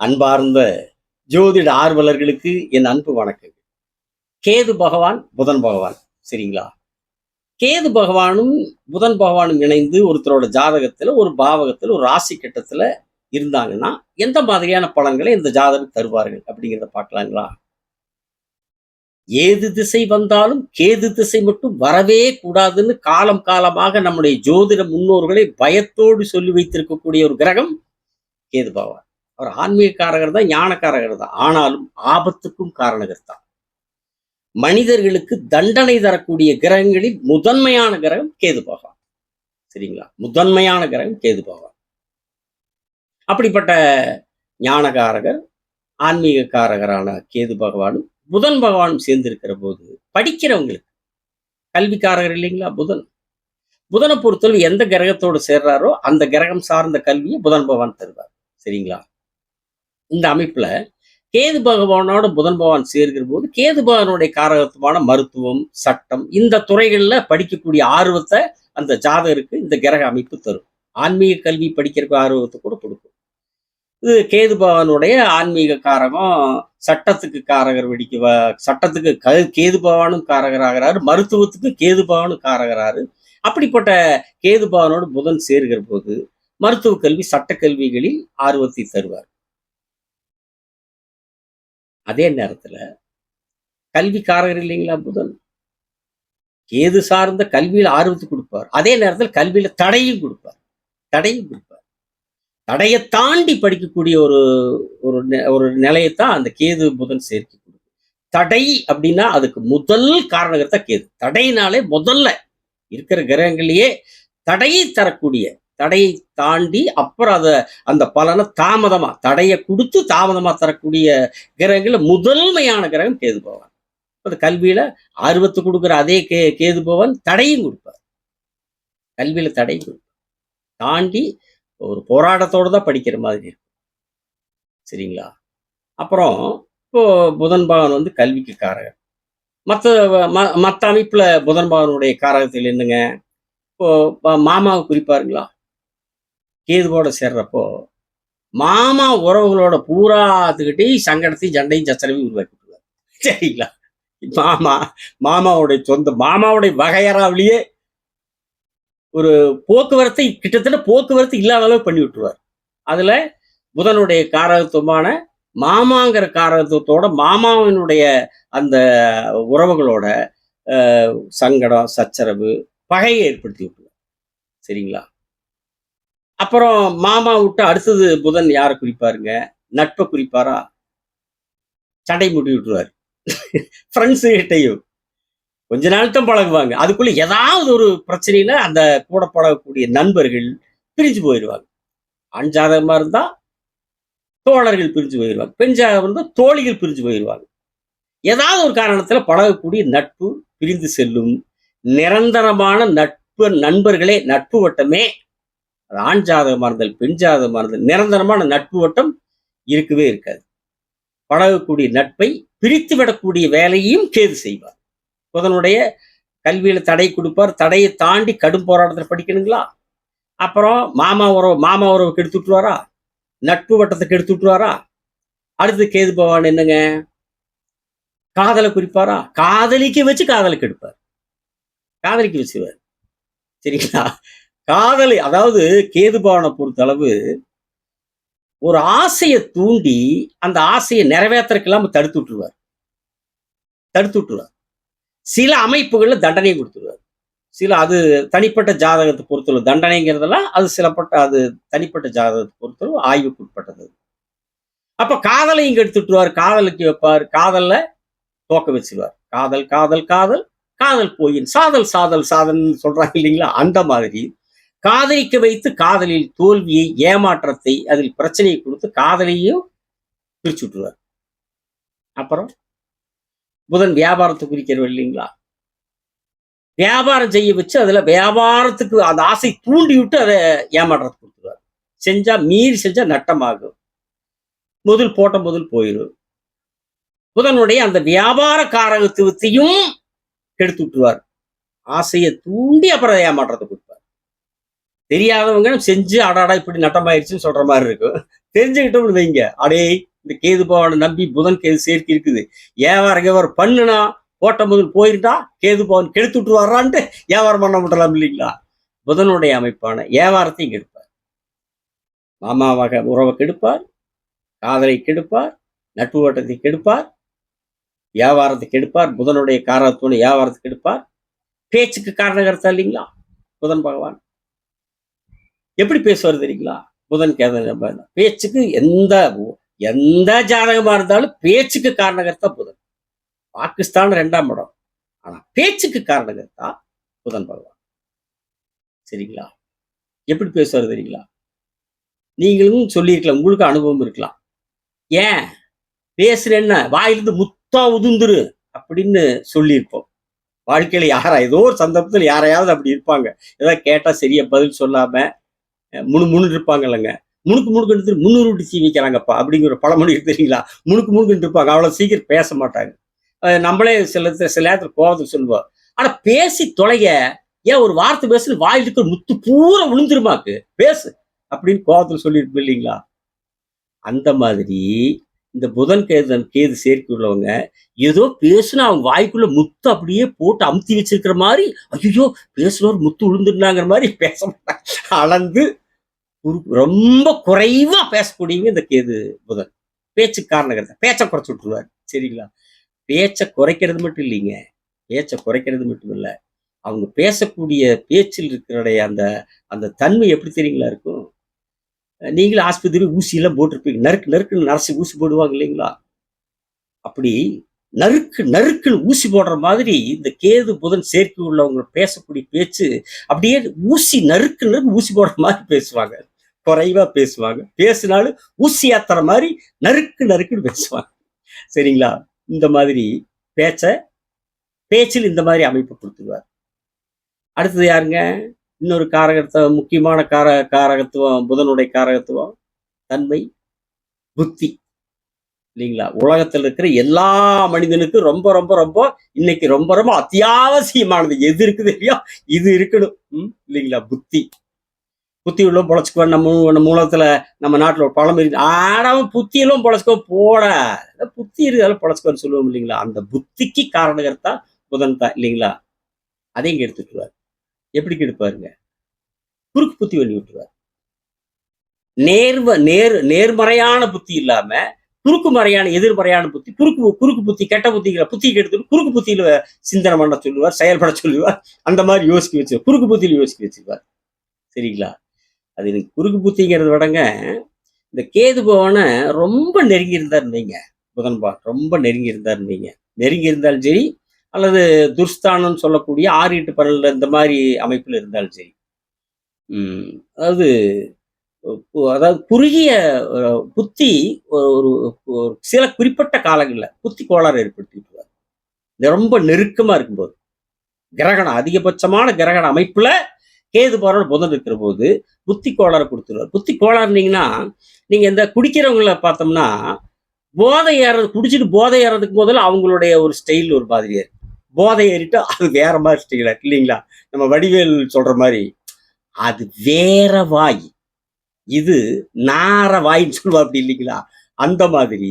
அன்பார்ந்த ஜோதிட ஆர்வலர்களுக்கு என் அன்பு வணக்கம் கேது பகவான் புதன் பகவான். சரிங்களா? கேது பகவானும் புதன் பகவானும் இணைந்து ஒருத்தரோட ஜாதகத்துல ஒரு பாவகத்துல ஒரு ராசி கட்டத்துல இருந்தாங்கன்னா எந்த மாதிரியான பலன்களை இந்த ஜாதகம் தருவார்கள் அப்படிங்கிறத பார்க்கலாங்களா? ஏது திசை வந்தாலும் கேது திசை மட்டும் வரவே கூடாதுன்னு காலம் காலமாக நம்முடைய ஜோதிட முன்னோர்களை பயத்தோடு சொல்லி வைத்திருக்கக்கூடிய ஒரு கிரகம் கேது பகவான். அவர் ஆன்மீகக்காரகர் தான் ஞானக்காரகர் தான். ஆனாலும் ஆபத்துக்கும் காரணகர் தான். மனிதர்களுக்கு தண்டனை தரக்கூடிய கிரகங்களில் முதன்மையான கிரகம் கேது பகவான். சரிங்களா? முதன்மையான கிரகம் கேது பகவான். அப்படிப்பட்ட ஞானகாரகர் ஆன்மீகக்காரகரான கேது பகவானும் புதன் பகவானும் சேர்ந்திருக்கிற போது படிக்கிறவங்களுக்கு கல்விக்காரகர் இல்லைங்களா? புதன். புதனை பொறுத்தளவு எந்த கிரகத்தோடு சேர்றாரோ அந்த கிரகம் சார்ந்த கல்வியை புதன் பகவான் தருவார். சரிங்களா? இந்த அமைப்புல கேது பகவானோட புதன் பகவான் சேர்கிற போது கேது பகவானுடைய காரகத்துவமான மருத்துவம் சட்டம் இந்த துறைகளில் படிக்கக்கூடிய ஆர்வத்தை அந்த ஜாதகருக்கு இந்த கிரக அமைப்பு தரும். ஆன்மீக கல்வி படிக்கிறதுக்கு ஆர்வத்தை கூட கொடுக்கும். இது கேது பகவானுடைய ஆன்மீக காரகம் சட்டத்துக்கு காரகர் வெடிக்க சட்டத்துக்கு க கேது பகவானும் காரகராகிறாரு மருத்துவத்துக்கு கேது பகவானும் காரகராரு. அப்படிப்பட்ட கேது பகவானோடு புதன் சேர்கிற போது மருத்துவ கல்வி சட்டக்கல்விகளில் ஆர்வத்தை தருவார். அதே நேரத்துல கல்விக்காரர் இல்லைங்களா புதன்? கேது சார்ந்த கல்வியில ஆர்வத்தை கொடுப்பார். அதே நேரத்தில் கல்வியில தடையும் கொடுப்பார். தடையும் கொடுப்பார். தடையை தாண்டி படிக்கக்கூடிய ஒரு ஒரு நெ- ஒரு நிலையத்தான் அந்த கேது புதன் சேர்க்கை கொடுக்கும். தடை அப்படின்னா அதுக்கு முதல் காரணகர்த்தா கேது. தடையினாலே முதல்ல இருக்கிற கிரகங்களையே தடையை தரக்கூடிய தடையை தாண்டி அப்புறம் அதை அந்த பலனை தாமதமா தடையை கொடுத்து தாமதமா தரக்கூடிய கிரகங்களில் முதன்மையான கிரகம் கேது பகவான். அது கல்வியில ஆர்வத்தை கொடுக்குற அதே கே கேது பகவான் தடையும் கொடுப்பார். கல்வியில தடையும் கொடுப்பார். தாண்டி ஒரு போராட்டத்தோட தான் படிக்கிற மாதிரி இருக்கும். சரிங்களா? அப்புறம் இப்போ புதன் பகவான் வந்து கல்விக்கு காரகர். மற்ற மற்ற அமைப்பில் புதன் பகவானுடைய காரகத்தில் என்னங்க? இப்போ மாமாவை குறிப்பாருங்களா? கேதுவோட சேர்றப்போ மாமா உறவுகளோட பூராத்துக்கிட்டையும் சங்கடத்தையும் சண்டையும் சச்சரவையும் உருவாக்கி விட்டுருவார் சரிங்களா? மாமா மாமாவுடைய சொந்த மாமாவுடைய வகையறாவிலேயே ஒரு போக்குவரத்தை கிட்டத்தட்ட போக்குவரத்து இல்லாத அளவு பண்ணி விட்டுருவார். அதுல புதனுடைய காரகத்துவமான மாமாங்கிற காரகத்துவத்தோட மாமாவினுடைய அந்த உறவுகளோட சங்கடம் சச்சரவு பகையை ஏற்படுத்தி விட்டுருவார். சரிங்களா? அப்புறம் மாமா விட்டு அடுத்தது புதன் யாரை குறிப்பாருங்க? நட்பை குறிப்பாரா? சண்டை முட்டி விட்டுருவார். ஃப்ரெண்ட்ஸு கிட்டையும். கொஞ்ச நாள் தான் பழகுவாங்க. அதுக்குள்ள ஏதாவது ஒரு பிரச்சனையில அந்த கூட பழகக்கூடிய நண்பர்கள் பிரிஞ்சு போயிடுவாங்க ஆண் ஜாதகமா இருந்தா தோழர்கள் பிரிஞ்சு போயிடுவாங்க பெண் ஜாதகம் இருந்தால் தோழிகள் பிரிஞ்சு போயிடுவாங்க ஏதாவது ஒரு காரணத்துல பழகக்கூடிய நட்பு பிரிந்து செல்லும் நிரந்தரமான நட்பு நண்பர்களே நட்பு வட்டமே அது ஆண் ஜாதகமாக இருந்தால் பெண் ஜாதகமாக இருந்தால் நிரந்தரமான நட்பு வட்டம் இருக்கவே இருக்காது. பழகக்கூடிய நட்பை பிரித்து விடக்கூடிய வேலையும் கேது செய்வார். புதனுடைய கல்வியில தடை கொடுப்பார். தடையை தாண்டி கடும் போராட்டத்தில் படிக்கணுங்களா? அப்புறம் மாமா உறவு மாமா உறவு கெடுத்து விட்டுருவாரா? நட்பு வட்டத்தை கெடுத்து விட்டுருவாரா? அடுத்து கேது பவான் என்னங்க? காதலை குறிப்பாரா? காதலிக்க வச்சு காதலை கெடுப்பார் காதலிக்க வச்சுவார் சரிங்களா? காதலை அதாவது கேது பகவானை பொறுத்த அளவு ஒரு ஆசையை தூண்டி அந்த ஆசையை நிறைவேற்றுறதுக்கு தடுத்து விட்டுருவார். தடுத்து விட்டுருவார். சில அமைப்புகளில் தண்டனை கொடுத்துருவார். சில அது தனிப்பட்ட ஜாதகத்தை பொறுத்தளவு தண்டனைங்கிறதெல்லாம் அது சிலப்பட்ட அது தனிப்பட்ட ஜாதகத்தை பொறுத்தளவு ஆய்வுக்கு உட்பட்டது. அப்ப காதலை இங்க எடுத்துட்டுருவார் காதலுக்கு வைப்பார். காதலில் தோக்க வச்சிருவார். காதல் காதல் காதல் காதல் போயின். சாதல் சாதல் சாதல்னு சொல்றாங்க இல்லைங்களா? அந்த மாதிரி காதலிக்க வைத்து காதலில் தோல்வியை ஏமாற்றத்தை அதில் பிரச்சனையை கொடுத்து காதலையும் பிரிச்சு விட்டுருவார். அப்புறம் புதன் வியாபாரத்தை குறிக்கிறவர் இல்லைங்களா? வியாபாரம் செய்ய வச்சு அதுல வியாபாரத்துக்கு அந்த ஆசை தூண்டி விட்டு அதை ஏமாற்றத்தை கொடுத்துருவார். செஞ்சா மீறி செஞ்சா நட்டமாகும். முதல் போட்ட முதல் போயிடும் புதனுடைய அந்த வியாபார காரகத்துவத்தையும் கெடுத்து விட்டுருவார். ஆசையை தூண்டி அப்புறம் ஏமாற்றத்தை கொடுத்து தெரியாதவங்க செஞ்சு அடாடா இப்படி நட்டமாயிருச்சுன்னு சொல்ற மாதிரி இருக்கும் தெரிஞ்சுக்கிட்டோம்னு வைங்க. அடே இந்த கேது பவனை நம்பி புதன் கேது சேர்க்கை இருக்குது. ஏவாரம் வியாபாரம் பண்ணுனா போட்ட முதல் போயிருந்தா கேது பவன் கெடுத்து விட்டு வர்றான்ட்டு வியாபாரம் பண்ண முடியலாம் இல்லைங்களா? புதனுடைய அமைப்பான வியாபாரத்தையும் கெடுப்பார். மாமாவாக உறவை கெடுப்பார் காதலை கெடுப்பார் நட்பு வட்டத்தை கெடுப்பார் வியாபாரத்தை கெடுப்பார் புதனுடைய காரணத்தோடு வியாபாரத்தை கெடுப்பார். பேச்சுக்கு காரணகர்த்தா இல்லைங்களா? புதன் பகவான். எப்படி பேசுவார் தெரியுங்களா? புதன் கேத பேச்சுக்கு எந்த எந்த ஜாதகமா இருந்தாலும் பேச்சுக்கு காரணகர்த்தா புதன். பாகிஸ்தான் ரெண்டாம் இடம். ஆனா பேச்சுக்கு காரணகர்த்தா புதன் பகவான். சரிங்களா? எப்படி பேசுவார் தெரியுங்களா? நீங்களும் சொல்லியிருக்கலாம் உங்களுக்கு அனுபவம் இருக்கலாம். ஏன்? பேசுறேன்னா வாயிலிருந்து முத்தா உதுந்துரு அப்படின்னு சொல்லியிருப்போம். வாழ்க்கையில யாரா ஏதோ ஒரு சந்தர்ப்பத்தில் யாரையாவது அப்படி இருப்பாங்க. ஏதாவது கேட்டா சரியா பதில் சொல்லாம முணு முணு இருப்பாங்க இல்லைங்க முணுக்கு முணுக்கு எடுத்து முன்னூறு விட்டு சீவிக்கிறாங்கப்பா அப்படிங்கிற பழமொழி தெரியுங்களா? முணுக்கு முணுக்குன்னு இருப்பாங்க அவ்வளவு சீக்கிரம் பேச மாட்டாங்க. நம்மளே சில சில நேரத்தில் கோபத்தில் சொல்லுவோம். ஆனா பேசி தொலைய ஏன் ஒரு வார்த்தை பேசுன்னு வாயில் இருக்கிற முத்து பூரா விழுந்துருமாக்கு பேசு அப்படின்னு கோபத்தில் சொல்லியிருப்போம் இல்லைங்களா? அந்த மாதிரி இந்த புதன் கேது கேது சேர்க்கை உள்ளவங்க ஏதோ பேசுனா அவங்க வாய்க்குள்ள முத்து அப்படியே போட்டு அமுத்தி வச்சிருக்கிற மாதிரி ஐயோ பேசுனவர் முத்து விழுந்துருந்தாங்கிற மாதிரி பேச மாட்டாங்க. அளந்து ரொம்ப குறைவா பேசக்கூடியவங்க இந்த கேது புதன். பேச்சு காரணம் பேச்சை குறைச்சு விட்டுருவார். சரிங்களா? பேச்சை குறைக்கிறது மட்டும் இல்லைங்க. பேச்சை குறைக்கிறது மட்டும் இல்லை. அவங்க பேசக்கூடிய பேச்சில் இருக்கிற அந்த அந்த தன்மை எப்படி தெரியுங்களா இருக்கும்? நீங்களும் ஆஸ்பத்திரி ஊசியெல்லாம் போட்டிருப்பீங்க. நறுக்கு நறுக்குன்னு நரசி ஊசி போடுவாங்க இல்லைங்களா? அப்படி நறுக்கு நறுக்குன்னு ஊசி போடுற மாதிரி இந்த கேது புதன் சேர்க்கை உள்ளவங்க பேசக்கூடிய பேச்சு அப்படியே ஊசி நறுக்கு நறுக்கு ஊசி போடுற மாதிரி பேசுவாங்க. குறைவா பேசுவாங்க. பேசினாலும் ஊசி ஏத்துற மாதிரி நறுக்கு நறுக்குன்னு பேசுவாங்க. சரிங்களா? இந்த மாதிரி பேச்ச பேச்சில் இந்த மாதிரி அமைப்பு கொடுத்துருவார். அடுத்தது யாருங்க? இன்னொரு காரகத்துவம் முக்கியமான கார காரகத்துவம் புதனுடைய காரகத்துவம் தன்மை புத்தி. இல்லைங்களா? உலகத்தில் இருக்கிற எல்லா மனிதனுக்கும் ரொம்ப ரொம்ப ரொம்ப இன்னைக்கு ரொம்ப ரொம்ப அத்தியாவசியமானது எது இருக்குது இல்லையா இது இருக்கணும். ம், இல்லைங்களா? புத்தி. புத்தி உள்ள பொழைச்சுக்குவேன். நம்ம நம்ம மூலத்துல நம்ம நாட்டில் ஒரு பழம் இருக்கு. ஆடாம புத்தியெல்லாம் பொழைச்சுக்கோ போட. புத்தி இருக்கிறதால பொழைச்சுக்கோன்னு சொல்லுவோம் இல்லைங்களா? அந்த புத்திக்கு காரணகர்த்தா புதன் தான் இல்லைங்களா? அதையும் கெடுத்துட்டுருவார் எப்படி கெடுப்பாருங்க குறுக்கு புத்தி பண்ணி விட்டுருவார். நேர்வ நேர் நேர்மறையான புத்தி இல்லாம குறுக்கு மறையான எதிர்மறையான புத்தி குறுக்கு குறுக்கு புத்தி கெட்ட புத்திகளை புத்தி கெடுத்துட்டு குறுக்கு புத்தியில சிந்தனை பண்ண சொல்லுவார் செயல்பட சொல்லுவார். அந்த மாதிரி யோசிக்க வச்சு குறுக்கு புத்தியில யோசிக்க வச்சிருவார். சரிங்களா? அது எனக்கு குறுக்கு புத்திங்கிறத விடங்க இந்த கேது பவனை ரொம்ப நெருங்கி இருந்தார் வைங்க புதன் ரொம்ப நெருங்கி இருந்தார் வைங்க நெருங்கி இருந்தாலும் சரி அல்லது துர்ஸ்தானம்னு சொல்லக்கூடிய ஆறு எட்டு பரல்ல இந்த மாதிரி அமைப்பில் இருந்தாலும் சரி. அதாவது அதாவது குறுகிய புத்தி ஒரு ஒரு- சில குறிப்பிட்ட காலங்களில் புத்தி கோளாறு ஏற்படுத்திட்டு இந்த ரொம்ப நெருக்கமாக இருக்கும்போது. கிரகணம் அதிகபட்சமான கிரகண அமைப்பில் கேது போற புதன் இருக்கிற போது புத்தி கோளாறு கொடுத்துருவார். புத்தி கோளாறுனீங்கன்னா நீங்க இந்த குடிக்கிறவங்கள பார்த்தோம்னா போதை ஏறது குடிச்சிட்டு போதை ஏறதுக்கு முதல்ல அவங்களுடைய ஒரு ஸ்டைல் ஒரு மாதிரியா இருக்கு. போதை ஏறிட்டு அது வேற மாதிரி ஸ்டைலா இருக்கு இல்லைங்களா? நம்ம வடிவேல் சொல்ற மாதிரி அது வேற வாய். இது நார வாயின்னு சொல்லுவா அப்படி இல்லைங்களா? அந்த மாதிரி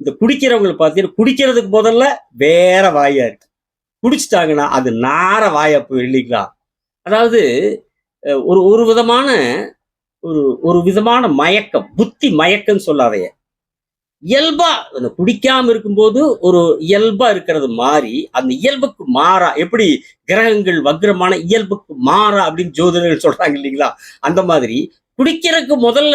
இந்த குடிக்கிறவங்களை பார்த்தீங்கன்னா குடிக்கிறதுக்கு முதல்ல வேற வாயா இருக்கு. குடிச்சிட்டாங்கன்னா அது நார வாயா போய் இல்லைங்களா? அதாவது ஒரு ஒரு விதமான ஒரு ஒரு விதமான மயக்கம் புத்தி மயக்கம்னு சொல்லாதைய இயல்பா அந்த குடிக்காம இருக்கும்போது ஒரு இயல்பா இருக்கிறது மாறி அந்த இயல்புக்கு மாறா எப்படி கிரகங்கள் வக்ரமான இயல்புக்கு மாறா அப்படின்னு ஜோதிடர்கள் சொல்றாங்க இல்லைங்களா? அந்த மாதிரி குடிக்கிறதுக்கு முதல்ல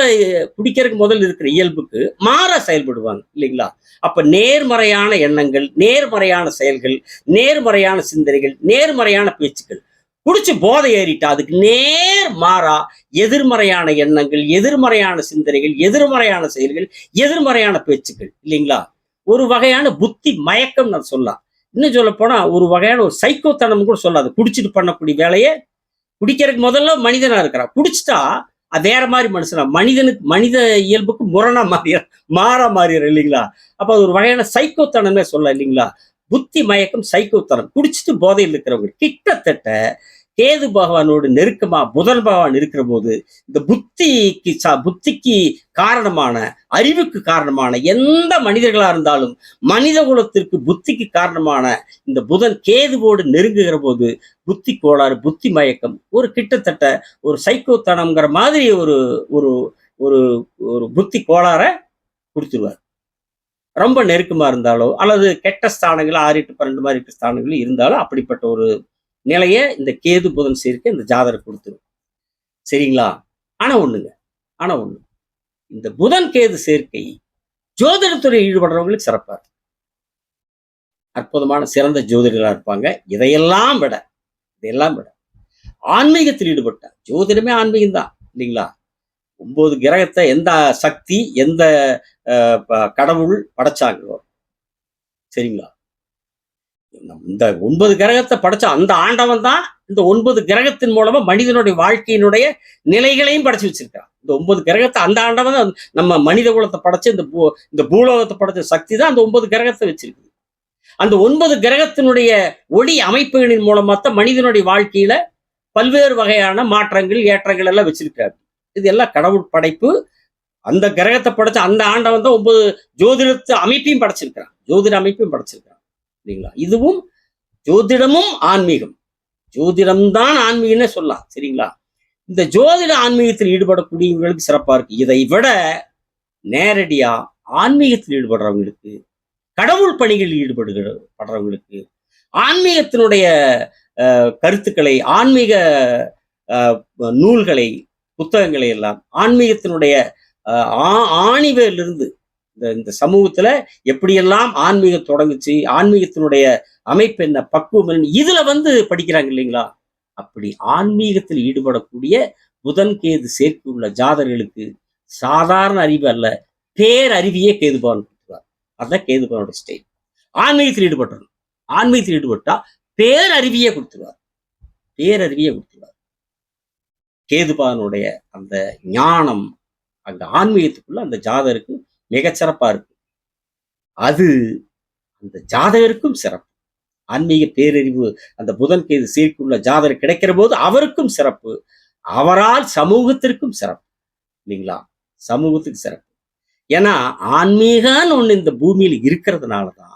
குடிக்கிறதுக்கு முதல்ல இருக்கிற இயல்புக்கு மாறா செயல்படுவாங்க இல்லைங்களா? அப்ப நேர்மறையான எண்ணங்கள் நேர்மறையான செயல்கள் நேர்மறையான சிந்தனைகள் நேர்மறையான பேச்சுக்கள் குடிச்சு போதை ஏறிட்டா அதுக்கு நேர் மாறா எதிர்மறையான எண்ணங்கள் எதிர்மறையான சிந்தனைகள் எதிர்மறையான செயல்கள் எதிர்மறையான பேச்சுக்கள் இல்லைங்களா? ஒரு வகையான புத்தி மயக்கம் நான் சொல்லலாம். இன்னும் சொல்ல போனா ஒரு வகையான ஒரு சைக்கோத்தனம் கூட சொல்லாது. குடிச்சிட்டு பண்ணக்கூடிய வேலையை குடிக்கிறதுக்கு முதல்ல மனிதனா இருக்கிறான் குடிச்சிட்டா அது வேற மாதிரி மனுஷனா மனிதனுக்கு மனித இயல்புக்கு முரணா மாறிற மாறா மாறிற இல்லைங்களா? அப்ப அது ஒரு வகையான சைக்கோத்தனமே சொல்ல இல்லைங்களா? புத்தி மயக்கம் சைக்கோத்தனம். குடிச்சிட்டு போதையில் இருக்கிறவங்க கிட்டத்தட்ட கேது பகவானோடு நெருக்கமா புதன் பகவான் இருக்கிற போது இந்த புத்திக்கு சா புத்திக்கு காரணமான அறிவுக்கு காரணமான எந்த மனிதர்களா இருந்தாலும் மனித குலத்திற்கு புத்திக்கு காரணமான இந்த புதன் கேதுவோடு நெருங்குகிற போது புத்தி கோளாறு புத்தி மயக்கம் ஒரு கிட்டத்தட்ட ஒரு சைக்கோத்தனம்ங்கிற மாதிரி ஒரு ஒரு ஒரு ஒரு புத்தி கோளாறை கொடுத்துருவார். ரொம்ப நெருக்கமா இருந்தாலோ அல்லது கெட்ட ஸ்தானங்கள் ஆறு எட்டு பன்னெண்டு மாதிரி எட்டு ஸ்தானங்கள் இருந்தாலும் அப்படிப்பட்ட ஒரு நிலையை இந்த கேது புதன் சேர்க்கை இந்த ஜாதரை கொடுத்துரும். சரிங்களா? ஆனா ஒண்ணுங்க. ஆனா ஒண்ணு. இந்த புதன் கேது சேர்க்கை ஜோதிடத்துறை ஈடுபடுறவங்களுக்கு சிறப்பா இருக்கும். அற்புதமான சிறந்த ஜோதிடர்களா இருப்பாங்க. இதையெல்லாம் விட இதையெல்லாம் விட ஆன்மீகத்தில் ஈடுபட்ட ஜோதிடமே ஆன்மீகம் தான் இல்லைங்களா? ஒன்பது கிரகத்தை எந்த சக்தி எந்த அஹ், கடவுள் படைச்சாங்களோ சரிங்களா? இந்த ஒன்பது கிரகத்தை படைச்ச அந்த ஆண்டவன் தான் இந்த ஒன்பது கிரகத்தின் மூலமா மனிதனுடைய வாழ்க்கையினுடைய நிலைகளையும் படைச்சு வச்சிருக்கான் இந்த ஒன்பது கிரகத்தை அந்த ஆண்டவன் தான் நம்ம மனித குலத்தை படைச்சு இந்த பூ இந்த பூலோகத்தை படைச்ச சக்தி தான் அந்த ஒன்பது கிரகத்தை வச்சிருக்கு அந்த ஒன்பது கிரகத்தினுடைய ஒளி அமைப்புகளின் மூலமா தான் மனிதனுடைய வாழ்க்கையில பல்வேறு வகையான மாற்றங்கள் ஏற்றங்கள் எல்லாம் வச்சிருக்காரு இது எல்லாம் கடவுள் படைப்பு. அந்த கிரகத்தை படைச்ச அந்த ஆண்டவன் தான் ஒன்பது ஜோதிடத்து அமைப்பையும் படைச்சிருக்கிறான். ஜோதிட அமைப்பையும் படைச்சிருக்கிறான். சரிங்களா இதுவும் ஜோதிடமும் ஆன்மீகம். ஜோதிடம்தான் ஆன்மீகம்னே சொல்லலாம் சரிங்களா? இந்த ஜோதிட ஆன்மீகத்தில் ஈடுபடக்கூடியவங்களுக்கு சிறப்பா இருக்கு. இதை விட நேரடியா ஆன்மீகத்தில் ஈடுபடுறவங்களுக்கு கடவுள் பணிகளில் ஈடுபடுகிற படுறவங்களுக்கு ஆன்மீகத்தினுடைய கருத்துக்களை ஆன்மீக நூல்களை புத்தகங்களை எல்லாம் ஆன்மீகத்தினுடைய அஹ், ஆ- இந்த இந்த சமூகத்துல எப்படியெல்லாம் ஆன்மீகம் தொடங்குச்சு ஆன்மீகத்தினுடைய அமைப்பு என்ன பக்குவம் என்ன இதுல வந்து படிக்கிறாங்க இல்லைங்களா? அப்படி ஆன்மீகத்தில் ஈடுபடக்கூடிய புதன் கேது சேர்க்கை உள்ள ஜாதகர்களுக்கு சாதாரண அறிவு அல்ல பேரறிவியே கேதுபான் கொடுத்துருவார். அதான் கேதுபானோட ஸ்டைல் ஆன்மீகத்தில் ஈடுபட்டணும் ஆன்மீகத்தில் ஈடுபட்டா பேரறிவியே கொடுத்துருவார். பேரறிவியே கொடுத்துருவார். கேதுபானுடைய அந்த ஞானம் அந்த ஆன்மீகத்துக்குள்ள அந்த ஜாதருக்கு மிகச்சிறப்பா இருக்கு. அது அந்த ஜாதகருக்கும் சிறப்பு. ஆன்மீக பேரறிவு அந்த புதன் கேது சீர்க்குள்ள ஜாதகர் கிடைக்கிற போது அவருக்கும் சிறப்பு. அவரால் சமூகத்திற்கும் சிறப்பு. இல்லைங்களா? சமூகத்துக்கு சிறப்பு. ஏன்னா ஆன்மீகான்னு ஒண்ணு இந்த பூமியில் இருக்கிறதுனால தான்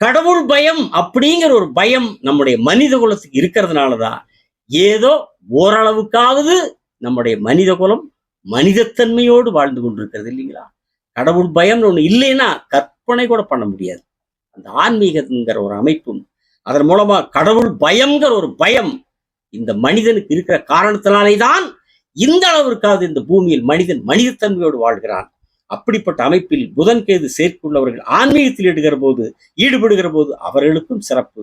கடவுள் பயம் அப்படிங்கிற ஒரு பயம் நம்முடைய மனித குலத்துக்கு இருக்கிறதுனால தான் ஏதோ ஓரளவுக்காவது நம்முடைய மனித குலம் மனிதத்தன்மையோடு வாழ்ந்து கொண்டிருக்கிறது இல்லைங்களா? கடவுள் பயம்னு ஒண்ணு இல்லைன்னா கற்பனை கூட பண்ண முடியாது. அந்த ஆன்மீகங்கிற ஒரு அமைப்பும் அதன் மூலமா கடவுள் பயம்ங்கிற ஒரு பயம் இந்த மனிதனுக்கு இருக்கிற காரணத்தினாலே தான் இந்த அளவிற்காவது இந்த பூமியில் மனிதன் மனிதத்தன்மையோடு வாழ்கிறான். அப்படிப்பட்ட அமைப்பில் புதன் கேது சேர்க்குள்ளவர்கள் ஆன்மீகத்தில் ஈடுகிற போது ஈடுபடுகிற போது அவர்களுக்கும் சிறப்பு.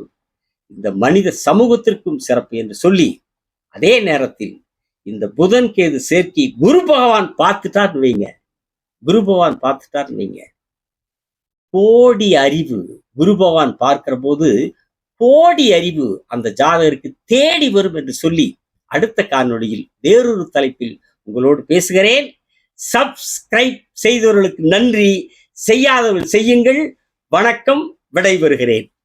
இந்த மனித சமூகத்திற்கும் சிறப்பு என்று சொல்லி அதே நேரத்தில் இந்த புதன் கேது சேர்க்கை குரு பகவான் பார்த்துட்டார் வைங்க. குருபவான் பார்த்துட்டார் நீங்க. கோடி அறிவு. குருபவான் பார்க்கிற போது கோடி அறிவு அந்த ஜாதகருக்கு தேடி வரும் என்று சொல்லி அடுத்த காணொளியில் வேறொரு தலைப்பில் உங்களோடு பேசுகிறேன். சப்ஸ்கிரைப் செய்தவர்களுக்கு நன்றி. செய்யாதவர்கள் செய்யுங்கள். வணக்கம். விடைபெறுகிறேன்.